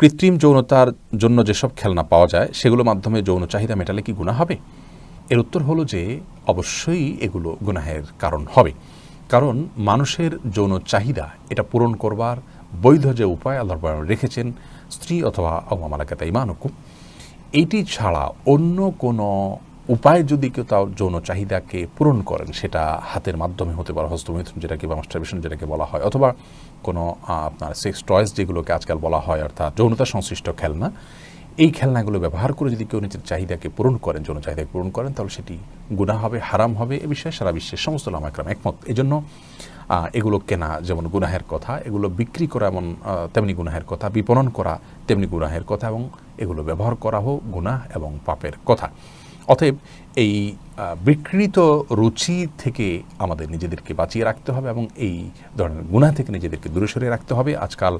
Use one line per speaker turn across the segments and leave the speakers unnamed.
কৃত্রিম যৌনতার জন্য যেসব খেলনা পাওয়া যায়, সেগুলোর মাধ্যমে যৌন চাহিদা মেটালে কি গুণা হবে? এর উত্তর হলো যে, অবশ্যই এগুলো গুনাহের কারণ হবে। কারণ মানুষের যৌন চাহিদা, এটা পূরণ করবার বৈধ যে উপায় আল্লাহ রেখেছেন, স্ত্রী অথবা অমামালাকাতা ইমানকু এটি ছাড়া অন্য কোনো উপায় যদি কেউ তার যৌন চাহিদাকে পূরণ করেন, সেটা হাতের মাধ্যমে হতে পারে, হস্তমৈথুন যেটাকে বা মাস্টারবেশন যেটাকে বলা হয়, অথবা কোনো আপনার সেক্স টয়েস যেগুলোকে আজকাল বলা হয়, অর্থাৎ যৌনতা সংশ্লিষ্ট খেলনা, এই খেলনাগুলো ব্যবহার করে যদি কেউ নিজের চাহিদাকে পূরণ করেন, যৌন চাহিদাকে পূরণ করেন, তাহলে সেটি গুনাহ হবে, হারাম হবে, এ বিষয়ে সারা বিশ্বের সমস্ত লামাকরাম একমত। এই জন্য এগুলো কেনা যেমন গুনাহের কথা, এগুলো বিক্রি করা এমন তেমনি গুনাহের কথা, বিপণন করা তেমনি গুনাহের কথা, এবং এগুলো ব্যবহার করা হোক, গুনাহ এবং পাপের কথা। অতএব এই বিকৃত রুচি থেকে আমাদের নিজেদেরকে বাঁচিয়ে রাখতে হবে এবং এই ধরনের গুনাহ থেকে নিজেদেরকে দূরে সরিয়ে রাখতে হবে। আজকাল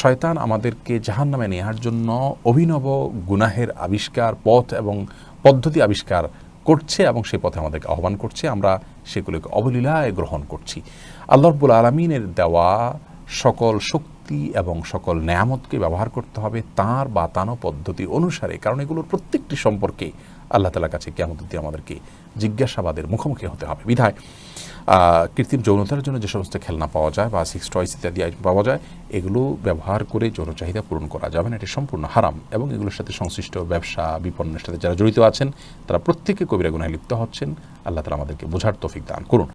শয়তান আমাদেরকে জাহান নামে নেওয়ার জন্য অভিনব গুনাহের আবিষ্কার, পথ এবং পদ্ধতি আবিষ্কার করছে এবং সেই পথে আমাদেরকে আহ্বান করছে। আমরা সেগুলোকে অবলীলায় গ্রহণ করছি। আল্লাহ রব্বুল আলমিনের দেওয়া সকল শক্তি এবং সকল নেয়ামতকে ব্যবহার করতে হবে তার বাতানো পদ্ধতি অনুসারে, কারণ এগুলোর প্রত্যেকটি সম্পর্কে আল্লাহ তালার কাছে দিয়ে আমাদেরকে জিজ্ঞাসাবাদের মুখোমুখি হতে হবে। বিধায় কৃত্রিম যৌনতার জন্য যে সমস্ত খেলনা পাওয়া যায় বা সিক্স টয়েস ইত্যাদি পাওয়া যায়, এগুলো ব্যবহার করে যৌন চাহিদা পূরণ করা যাবে না। এটি সম্পূর্ণ হারাম এবং এগুলোর সাথে সংশ্লিষ্ট ব্যবসা বিপণনের সাথে যারা জড়িত আছেন, তারা প্রত্যেকে কবিরা গুনায় লিপ্ত হচ্ছেন। আল্লাহ তালা আমাদেরকে বোঝার তৌফিক দান করুন।